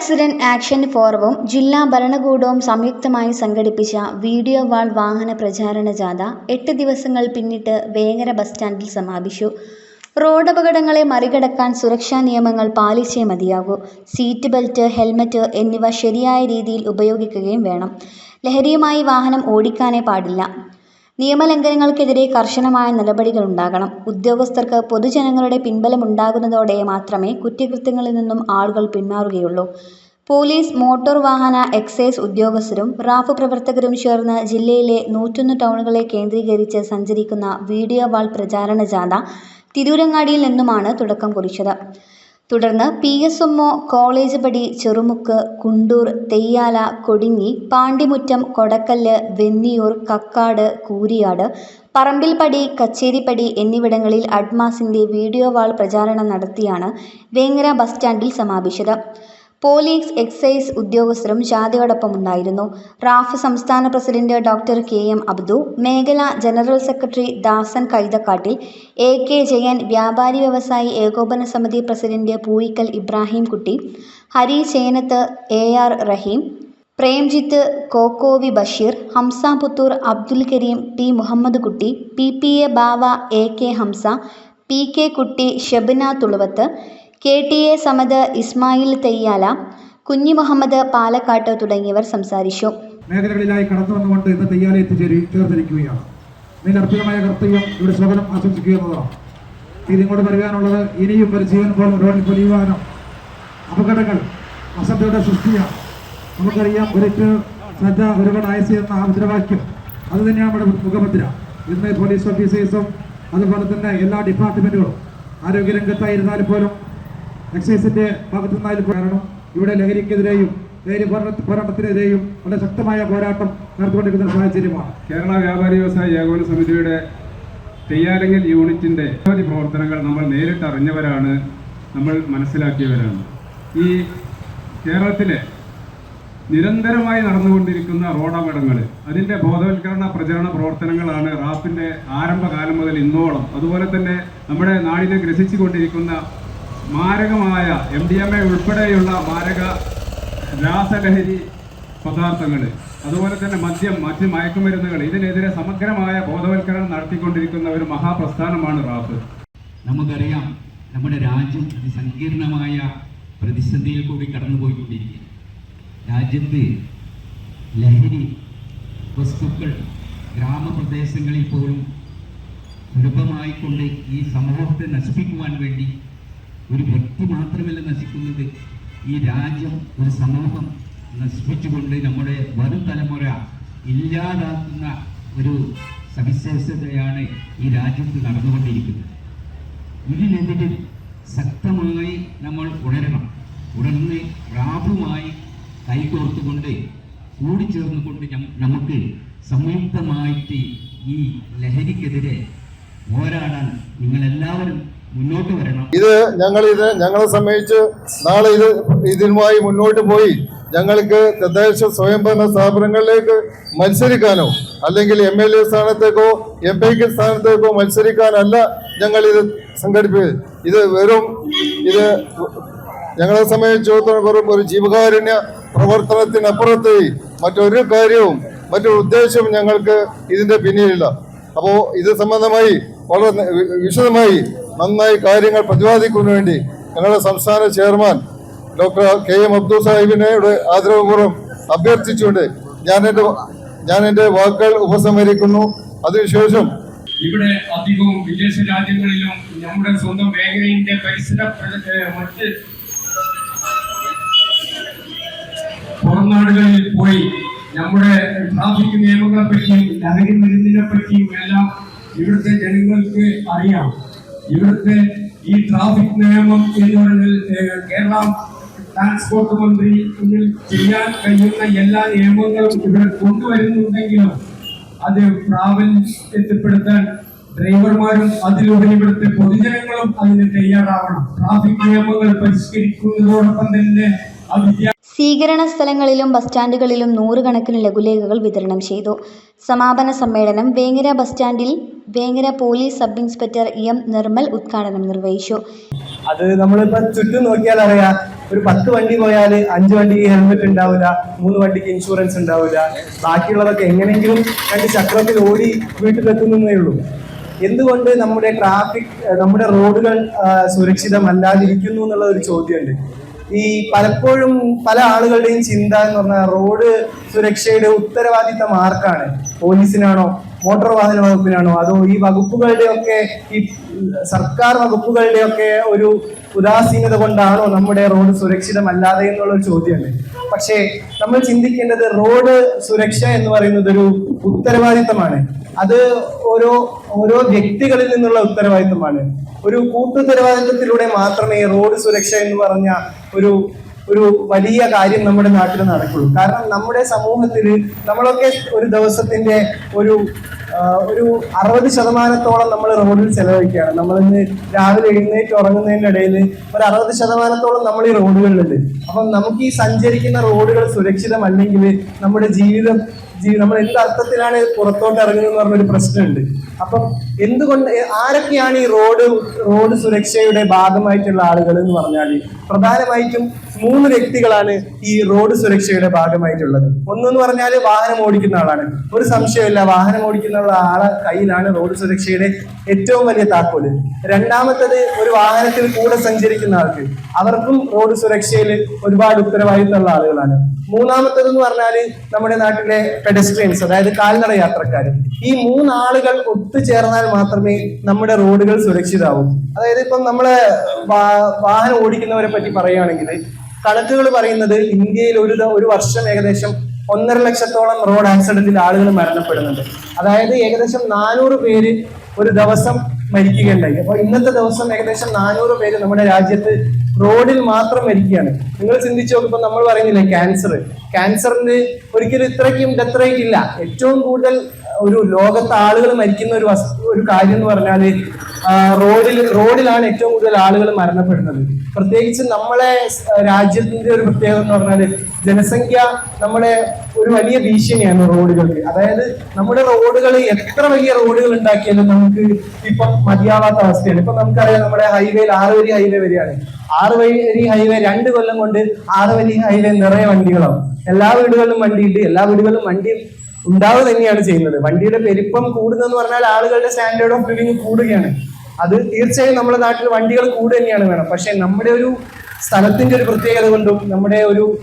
Accident action ഫോറവും ജില്ലാ ഭരണകൂടവും സംയുക്തമായി സംഘടിപ്പിച്ച വീഡിയോ വാൾ വാഹന പ്രചാരണ ജാഥ എട്ട് ദിവസങ്ങൾ പിന്നിട്ട് വേങ്ങര ബസ് സ്റ്റാൻഡിൽ സമാപിച്ചു. റോഡപകടങ്ങളെ മറികടക്കാൻ സുരക്ഷാ നിയമങ്ങൾ പാലിച്ചേ മതിയാകൂ. സീറ്റ് ബെൽറ്റ് ഹെൽമറ്റ് എന്നിവ ശരിയായ രീതിയിൽ ഉപയോഗിക്കുകയും വേണം. ലഹരിയുമായി വാഹനം ഓടിക്കാനേ പാടില്ല. നിയമലംഘനങ്ങൾക്കെതിരെ കർശനമായ നടപടികൾ ഉണ്ടാകണം ഉദ്യോഗസ്ഥർക്ക് പൊതുജനങ്ങളുടെ പിൻബലമുണ്ടാകുന്നതോടെ മാത്രമേ കുറ്റകൃത്യങ്ങളിൽ നിന്നും ആളുകൾ പിന്മാറുകയുള്ളൂ. പോലീസ് മോട്ടോർ വാഹന എക്സൈസ് ഉദ്യോഗസ്ഥരും റാഫ് പ്രവർത്തകരും ചേർന്ന് ജില്ലയിലെ നൂറ്റൊന്ന് ടൗണുകളെ കേന്ദ്രീകരിച്ച് സഞ്ചരിക്കുന്ന വീഡിയോ വാൾ പ്രചാരണ ജാഥ തിരൂരങ്ങാടിയിൽ നിന്നുമാണ് തുടക്കം കുറിച്ചത്. തുടർന്ന് P S M O college പടി ചെറുമുക്ക് കുണ്ടൂർ തെയ്യാല കൊടിഞ്ഞി പാണ്ടിമുറ്റം കൊടക്കല്ല് വെന്നിയൂർ കക്കാട് കൂരിയാട് പറമ്പിൽപ്പടി കച്ചേരിപ്പടി എന്നിവിടങ്ങളിൽ അഡ്മാസിന്റെ വീഡിയോ വാൾ പ്രചാരണം നടത്തിയാണ് വേങ്ങര ബസ് സ്റ്റാൻഡിൽ സമാപിച്ചത്. പോലീസ് എക്സൈസ് ഉദ്യോഗസ്ഥരും ജാഥയോടൊപ്പമുണ്ടായിരുന്നു. റാഫ് സംസ്ഥാന president doctor K M Abdu മേഖലാ general secretary Dasan Kaithakkattil A K Jayan വ്യാപാരി വ്യവസായി ഏകോപന സമിതി president Pooyikkal Ibrahim Kutty Hari Chenath A R Rahim Premjith Kokkovi Basheer Hamsa Puthur Abdul Kareem T Muhammad Kutty P P A Bava A K Hamsa P K Kutty Shabna Thuluvath K T A Samad Ismail Theyyala Kunhi Muhammad Palakkatt തുടങ്ങിയവർ സംസാരിച്ചു. മേഖലകളിലായി കടന്നു വന്നുകൊണ്ട് ഇന്ന് തെയ്യാല എത്തിച്ചേരി ചേർന്നിരിക്കുകയാണ്. ഇതിന്റെ അർപ്പിതമായ കർത്തവ്യം ഇവിടെ സ്വകനം ആശംസിക്കുക എന്നതാണ്. ഇതിങ്ങോട്ട് വരുവാനുള്ളത് ഇനിയും ഒരു ജീവൻ പോലും റോഡിൽ പൊലിയുവാനോ അപകടങ്ങൾ അസഭ്യയുടെ സൃഷ്ടിയാണ്. നമുക്കറിയാം ഒരിറ്റ് ശ്രദ്ധ ഒരുപാട് ആയസ് എന്ന ആ മുദ്രാവാക്യം അത് തന്നെയാണ് നമ്മുടെ മുഖമുദ്ര. ഇന്ന് പോലീസ് ഓഫീസേഴ്സും അതുപോലെ തന്നെ എല്ലാ ഡിപ്പാർട്ട്മെന്റുകളും ആരോഗ്യരംഗത്തായിരുന്നാലും പോലും എക്സൈസിന്റെ ഭാഗത്തു നിന്നായാലും കാരണം ഇവിടെ ലഹരിക്കെതിരെയും ലഹരി പോരാട്ട- പോരാട്ടത്തിനെതിരെയും വളരെ ശക്തമായ പോരാട്ടം നടത്തിക്കൊണ്ടിരിക്കുന്ന സാഹചര്യമാണ്. കേരള വ്യാപാരി വ്യവസായ ഏകോപന സമിതിയുടെ തെയ്യാലങ്ങൽ യൂണിറ്റിന്റെ നിരവധി പ്രവർത്തനങ്ങൾ നമ്മൾ നേരിട്ട് അറിഞ്ഞവരാണ് നമ്മൾ മനസ്സിലാക്കിയവരാണ്. ഈ കേരളത്തിലെ നിരന്തരമായി നടന്നുകൊണ്ടിരിക്കുന്ന റോഡപകടങ്ങൾ അതിന്റെ ബോധവൽക്കരണ പ്രചരണ പ്രവർത്തനങ്ങളാണ് റാപ്പിന്റെ ആരംഭകാലം മുതൽ ഇന്നോളം. അതുപോലെ തന്നെ നമ്മുടെ നാടിനെ ഗ്രസിച്ചുകൊണ്ടിരിക്കുന്ന മാരകമായ എം ഡി എം എ ഉൾപ്പെടെയുള്ള മാരക രാസലഹരി പദാർത്ഥങ്ങൾ അതുപോലെ തന്നെ മദ്യം മറ്റ് മയക്കുമരുന്നുകൾ ഇതിനെതിരെ സമഗ്രമായ ബോധവൽക്കരണം നടത്തിക്കൊണ്ടിരിക്കുന്ന ഒരു മഹാപ്രസ്ഥാനമാണ് റാപ്പ് നമുക്കറിയാം നമ്മുടെ രാജ്യം അതിസങ്കീർണമായ പ്രതിസന്ധിയിൽ കൂടി കടന്നുപോയിക്കൊണ്ടിരിക്കുകയാണ്. രാജ്യത്ത് ലഹരി വസ്തുക്കൾ ഗ്രാമപ്രദേശങ്ങളിൽ പോലും സുലഭമായിക്കൊണ്ട് ഈ സമൂഹത്തെ നശിപ്പിക്കുവാൻ വേണ്ടി ഒരു വ്യക്തി മാത്രമല്ല നശിക്കുന്നത്. ഈ രാജ്യം ഒരു സമൂഹം നശിപ്പിച്ചുകൊണ്ട് നമ്മുടെ വരും തലമുറ ഇല്ലാതാക്കുന്ന ഒരു സവിശേഷതയാണ് ഈ രാജ്യത്ത് നടന്നുകൊണ്ടിരിക്കുന്നത്. ഇതിനെതിരെ ശക്തമായി നമ്മൾ ഉണരണം. ഉണർന്ന് റാബുമായി കൈകോർത്തുകൊണ്ട് കൂടിച്ചേർന്നുകൊണ്ട് നമുക്ക് സംയുക്തമായിട്ട് ഈ ലഹരിക്കെതിരെ പോരാടാൻ നിങ്ങളെല്ലാവരും മുന്നോട്ട് വരണം. ഇത് ഞങ്ങൾ ഇത് ഞങ്ങളെ സംബന്ധിച്ച് നാളെ ഇത് ഇതിനുമായി മുന്നോട്ട് പോയി ഞങ്ങൾക്ക് തദ്ദേശ സ്വയംഭരണ സ്ഥാപനങ്ങളിലേക്ക് മത്സരിക്കാനോ അല്ലെങ്കിൽ എം എൽ എ സ്ഥാനത്തേക്കോ എം പിക്ക് സ്ഥാനത്തേക്കോ മത്സരിക്കാനല്ല ഞങ്ങൾ ഇത് സംഘടിപ്പിച്ചത്. ഇത് വെറും ഇത് ഞങ്ങളെ സംബന്ധിച്ചിടത്തോളം ഒരു ജീവകാരുണ്യ പ്രവർത്തനത്തിനപ്പുറത്ത് മറ്റൊരു കാര്യവും മറ്റൊരു ഉദ്ദേശവും ഞങ്ങൾക്ക് ഇതിന്റെ പിന്നിലില്ല. അപ്പോൾ ഇത് സംബന്ധമായി വളരെ വിശദമായി നന്നായി കാര്യങ്ങൾ പ്രതിപാദിക്കുന്നതിന് വേണ്ടി ഞങ്ങളുടെ സംസ്ഥാന chairman doctor K M Abdul സാഹിബിനോട് ആദരവപൂർവം അഭ്യർത്ഥിച്ചുകൊണ്ട് ഞാൻ എന്റെ ഞാൻ എന്റെ വാക്കുകൾ ഉപസംഹരിക്കുന്നു. അതിനുശേഷം ഇവിടെ അധികവും വിദേശ രാജ്യങ്ങളിലും നമ്മുടെ സ്വന്തം മേഖലയിന്റെ പരിസര മറ്റ് പുറം നാടുകളിൽ പോയി നമ്മുടെ ട്രാഫിക് നിയമങ്ങളെ പറ്റിയും ലഹരി മരുന്നിനെ പറ്റിയും എല്ലാം ഇവിടുത്തെ ജനങ്ങൾക്ക് അറിയാം. ഇവിടുത്തെ ഈ ട്രാഫിക് നിയമം എന്ന് പറഞ്ഞാൽ കേരള ട്രാൻസ്പോർട്ട് മന്ത്രി മുന്നിൽ ചെയ്യാൻ കഴിയുന്ന എല്ലാ നിയമങ്ങളും ഇവിടെ കൊണ്ടുവരുന്നുണ്ടെങ്കിലും അത് പ്രാബല്യത്തിൽപ്പെടുത്താൻ ഡ്രൈവർമാരും അതിലൂടെ ഇവിടുത്തെ പൊതുജനങ്ങളും അതിന് തയ്യാറാവണം. ട്രാഫിക് നിയമങ്ങൾ പരിഷ്കരിക്കുന്നതോടൊപ്പം തന്നെ സ്വീകരണ സ്ഥലങ്ങളിലും ബസ് സ്റ്റാൻഡുകളിലും നൂറുകണക്കിന് ലഘുലേഖകൾ വിതരണം ചെയ്തു. സമാപന സമ്മേളനം വേങ്ങര ബസ് സ്റ്റാൻഡിൽ Vengara police sub inspector M Nirmal ഉദ്ഘാടനം നിർവഹിച്ചു. അത് നമ്മളിപ്പോ ചുറ്റും നോക്കിയാൽ അറിയാം. ഒരു പത്ത് വണ്ടി പോയാൽ അഞ്ച് വണ്ടിക്ക് ഹെൽമെറ്റ് ഉണ്ടാവില്ല മൂന്ന് വണ്ടിക്ക് ഇൻഷുറൻസ് ഉണ്ടാവില്ല ബാക്കിയുള്ളതൊക്കെ എങ്ങനെയെങ്കിലും രണ്ട് ചക്രത്തിൽ ഓടി വീട്ടിലെത്തുന്നേ ഉള്ളൂ. എന്തുകൊണ്ട് നമ്മുടെ ട്രാഫിക് നമ്മുടെ റോഡുകൾ സുരക്ഷിതമല്ലാതിരിക്കുന്നു എന്നുള്ള ഒരു ചോദ്യമുണ്ട്. ഈ പലപ്പോഴും പല ആളുകളുടെയും ചിന്ത എന്ന് പറഞ്ഞാൽ റോഡ് സുരക്ഷയുടെ ഉത്തരവാദിത്തം ആർക്കാണ് പോലീസിനാണോ മോട്ടോർ വാഹന വകുപ്പിനാണോ? അതോ ഈ വകുപ്പുകളുടെയൊക്കെ ഈ സർക്കാർ വകുപ്പുകളുടെയൊക്കെ ഒരു ഉദാസീനത കൊണ്ടാണോ നമ്മുടെ റോഡ് സുരക്ഷിതമല്ലാതെ എന്നുള്ള ഒരു ചോദ്യമുണ്ട്. പക്ഷേ നമ്മൾ ചിന്തിക്കേണ്ടത് റോഡ് സുരക്ഷ എന്ന് പറയുന്നത് ഒരു ഉത്തരവാദിത്തമാണ്. അത് ഓരോ ഓരോ വ്യക്തികളിൽ നിന്നുള്ള ഉത്തരവാദിത്തമാണ്. ഒരു കൂട്ടുത്തരവാദിത്തത്തിലൂടെ മാത്രമേ റോഡ് സുരക്ഷ എന്ന് പറഞ്ഞ ഒരു ഒരു വലിയ കാര്യം നമ്മുടെ നാട്ടിൽ നടക്കുള്ളൂ. കാരണം നമ്മുടെ സമൂഹത്തിൽ നമ്മളൊക്കെ ഒരു ദിവസത്തിന്റെ ഒരു ഒരു അറുപത് ശതമാനത്തോളം നമ്മൾ റോഡിൽ ചെലവഴിക്കുകയാണ്. നമ്മളിന്ന് രാവിലെ എഴുന്നേറ്റ് ഉറങ്ങുന്നതിന്റെ ഇടയിൽ ഒരു അറുപത് ശതമാനത്തോളം നമ്മൾ ഈ റോഡുകളിലുണ്ട്. അപ്പം നമുക്ക് ഈ സഞ്ചരിക്കുന്ന റോഡുകൾ സുരക്ഷിതമല്ലെങ്കിൽ നമ്മുടെ ജീവിതം നമ്മൾ എന്ത് അർത്ഥത്തിലാണ് പുറത്തോട്ട് ഇറങ്ങുന്നത് പറഞ്ഞൊരു പ്രശ്നമുണ്ട്. അപ്പം എന്തുകൊണ്ട് ആരൊക്കെയാണ് ഈ റോഡ് റോഡ് സുരക്ഷയുടെ ഭാഗമായിട്ടുള്ള ആളുകൾ എന്ന് പറഞ്ഞാൽ പ്രധാനമായിട്ടും മൂന്ന് വ്യക്തികളാണ് ഈ റോഡ് സുരക്ഷയുടെ ഭാഗമായിട്ടുള്ളത്. ഒന്നെന്ന് പറഞ്ഞാൽ വാഹനം ഓടിക്കുന്ന ആളാണ്. ഒരു സംശയമില്ല വാഹനം ഓടിക്കുന്ന ആളെ കയ്യിലാണ് റോഡ് സുരക്ഷയുടെ ഏറ്റവും വലിയ താക്കോൽ. രണ്ടാമത്തത് ഒരു വാഹനത്തിൽ കൂടെ സഞ്ചരിക്കുന്ന ആൾക്ക്. അവർക്കും റോഡ് സുരക്ഷയിൽ ഒരുപാട് ഉത്തരവാദിത്തമുള്ള ആളുകളാണ്. മൂന്നാമത്തത് എന്ന് പറഞ്ഞാൽ നമ്മുടെ നാട്ടിലെ പെഡസ്ട്രിയൻസ് അതായത് കാൽനട യാത്രക്കാർ. ഈ മൂന്നാളുകൾ ഒത്തുചേർന്നാൽ മാത്രമേ നമ്മുടെ റോഡുകൾ സുരക്ഷിതാവൂ. അതായത് ഇപ്പം നമ്മളെ വാഹനം ഓടിക്കുന്നവരെ പറ്റി പറയുകയാണെങ്കിൽ കണക്കുകൾ പറയുന്നത് ഇന്ത്യയിൽ ഒരു ഒരു വർഷം ഏകദേശം ഒന്നര ലക്ഷത്തോളം റോഡ് ആക്സിഡന്റിൽ ആളുകൾ മരണപ്പെടുന്നുണ്ട്. അതായത് ഏകദേശം നാനൂറ് പേര് ഒരു ദിവസം മരിക്കുകയുണ്ടായി. അപ്പൊ ഇന്നത്തെ ദിവസം ഏകദേശം നാനൂറ് പേര് നമ്മുടെ രാജ്യത്ത് റോഡിൽ മാത്രം മരിക്കുകയാണ്. നിങ്ങൾ ചിന്തിച്ചു നോക്കുമ്പോൾ നമ്മൾ പറയുന്നില്ലേ ക്യാൻസർ ക്യാൻസറിന് ഒരിക്കലും ഇത്രയ്ക്കും ഡെത്ത് റേറ്റ് ഇല്ല ഏറ്റവും കൂടുതൽ ഒരു ലോകത്ത് ആളുകൾ മരിക്കുന്ന ഒരു വസ്തു ഒരു കാര്യം എന്ന് പറഞ്ഞാൽ റോഡിൽ റോഡിലാണ് ഏറ്റവും കൂടുതൽ ആളുകൾ മരണപ്പെടുന്നത്. പ്രത്യേകിച്ച് നമ്മളെ രാജ്യത്തിന്റെ ഒരു പ്രത്യേകത എന്ന് പറഞ്ഞാൽ ജനസംഖ്യ നമ്മളെ ഒരു വലിയ ഭീഷണിയാണ് റോഡുകൾക്ക്. അതായത് നമ്മുടെ റോഡുകൾ എത്ര വലിയ റോഡുകൾ ഉണ്ടാക്കിയാലും നമുക്ക് ഇപ്പം മതിയാവാത്ത അവസ്ഥയാണ്. ഇപ്പൊ നമുക്കറിയാം നമ്മുടെ ഹൈവേയിൽ ആറ് വരി ഹൈവേ വരികയാണ് ആറ് വരി ഹൈവേ രണ്ട് കൊല്ലം കൊണ്ട് ആറ് വരി ഹൈവേ നിറയെ വണ്ടികളാവും. എല്ലാ വീടുകളിലും വണ്ടിയുണ്ട് എല്ലാ വീടുകളിലും വണ്ടി ഉണ്ടാവുക തന്നെയാണ് ചെയ്യുന്നത്. വണ്ടിയുടെ പെരുപ്പം കൂടുന്നതെന്ന് പറഞ്ഞാൽ ആളുകളുടെ സ്റ്റാൻഡേർഡ് ഓഫ് ലിവിങ് കൂടുകയാണ്. അത് തീർച്ചയായും നമ്മുടെ നാട്ടിൽ വണ്ടികൾ കൂടുക തന്നെയാണ് വേണം. പക്ഷെ നമ്മുടെ ഒരു സ്ഥലത്തിന്റെ ഒരു പ്രത്യേകത കൊണ്ടും നമ്മുടെ ഒരു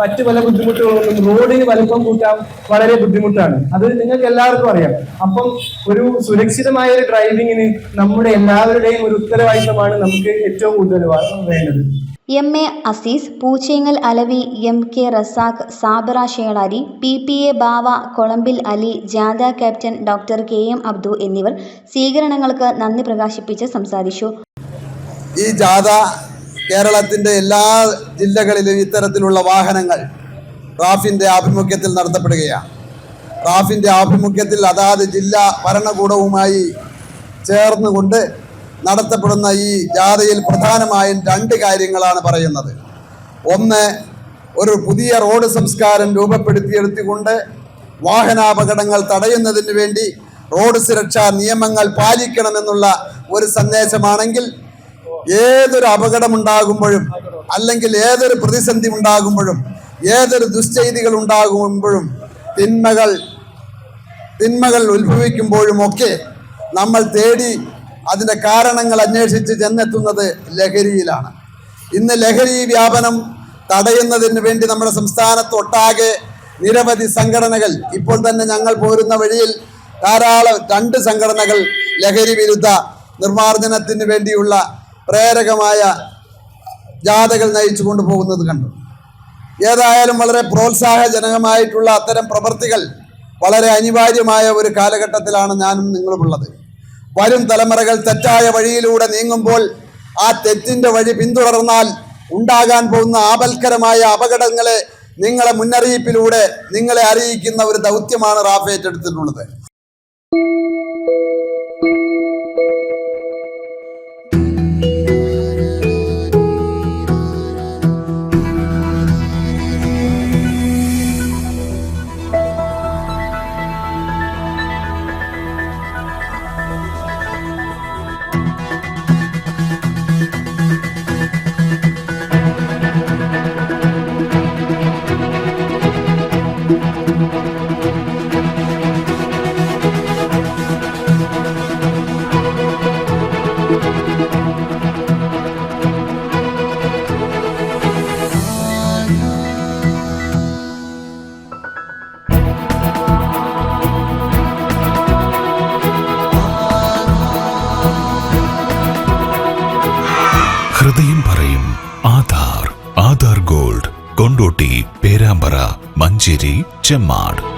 മറ്റു പല ബുദ്ധിമുട്ടുകൾ കൊണ്ടും റോഡിന് വലുപ്പം കൂട്ടാൻ വളരെ ബുദ്ധിമുട്ടാണ്. അത് നിങ്ങൾക്ക് എല്ലാവർക്കും അറിയാം. അപ്പം ഒരു സുരക്ഷിതമായ ഒരു ഡ്രൈവിങ്ങിന് നമ്മുടെ എല്ലാവരുടെയും ഒരു ഉത്തരവാദിത്തമാണ് നമുക്ക് ഏറ്റവും കൂടുതൽ വേണ്ടത്. M A Azeez Poochengal Alavi M K Razak Sabara Chelari P P A Bava Kolambil Ali ജാഥ captain doctor K M Abdu എന്നിവർ സ്വീകരണങ്ങൾക്ക് നന്ദി പ്രകാശിപ്പിച്ച് സംസാരിച്ചു. ഈ ജാഥ കേരളത്തിന്റെ എല്ലാ ജില്ലകളിലും ഇത്തരത്തിലുള്ള വാഹനങ്ങൾ റാഫിന്റെ ആഭിമുഖ്യത്തിൽ നടത്തപ്പെടുകയാണ്. റാഫിന്റെ ആഭിമുഖ്യത്തിൽ അതാത് ജില്ലാ ഭരണകൂടവുമായി ചേർന്നുകൊണ്ട് നടത്തപ്പെടുന്ന ഈ ജാഥയിൽ പ്രധാനമായും രണ്ട് കാര്യങ്ങളാണ് പറയുന്നത്. ഒന്ന് ഒരു പുതിയ റോഡ് സംസ്കാരം രൂപപ്പെടുത്തിയെടുത്തുകൊണ്ട് വാഹനാപകടങ്ങൾ തടയുന്നതിന് വേണ്ടി റോഡ് സുരക്ഷാ നിയമങ്ങൾ പാലിക്കണമെന്നുള്ള ഒരു സന്ദേശമാണെങ്കിൽ ഏതൊരു അപകടമുണ്ടാകുമ്പോഴും അല്ലെങ്കിൽ ഏതൊരു പ്രതിസന്ധി ഉണ്ടാകുമ്പോഴും ഏതൊരു ദുശ്ചെയ്തികൾ ഉണ്ടാകുമ്പോഴും തിന്മകൾ തിന്മകൾ ഉത്ഭവിക്കുമ്പോഴും ഒക്കെ നമ്മൾ തേടി അതിന്റെ കാരണങ്ങൾ അന്വേഷിച്ച് ചെന്നെത്തുന്നത് ലഹരിയിലാണ്. ഇന്ന് ലഹരി വ്യാപനം തടയുന്നതിന് വേണ്ടി നമ്മുടെ സംസ്ഥാനത്തൊട്ടാകെ നിരവധി സംഘടനകൾ ഇപ്പോൾ തന്നെ ഞങ്ങൾ പോരുന്ന വഴിയിൽ ധാരാളം രണ്ട് സംഘടനകൾ ലഹരി വിരുദ്ധ നിർമ്മാർജനത്തിന് വേണ്ടിയുള്ള പ്രേരകമായ ജാഥകൾ നയിച്ചു കൊണ്ടുപോകുന്നത് കണ്ടു. ഏതായാലും വളരെ പ്രോത്സാഹജനകമായിട്ടുള്ള അത്തരം പ്രവൃത്തികൾ വളരെ അനിവാര്യമായ ഒരു കാലഘട്ടത്തിലാണ് ഞാനും നിങ്ങളുമുള്ളത്. വരും തലമുറകൾ തെറ്റായ വഴിയിലൂടെ നീങ്ങുമ്പോൾ ആ തെറ്റിന്റെ വഴി പിന്തുടർന്നാൽ ഉണ്ടാകാൻ പോകുന്ന ആപൽക്കരമായ അപകടങ്ങളെ നിങ്ങളെ മുന്നറിയിപ്പിലൂടെ നിങ്ങളെ അറിയിക്കുന്ന ഒരു ദൗത്യമാണ് റാഫ് ഏറ്റെടുത്തിട്ടുള്ളത് മഞ്ചേരി ചെമ്മാട്.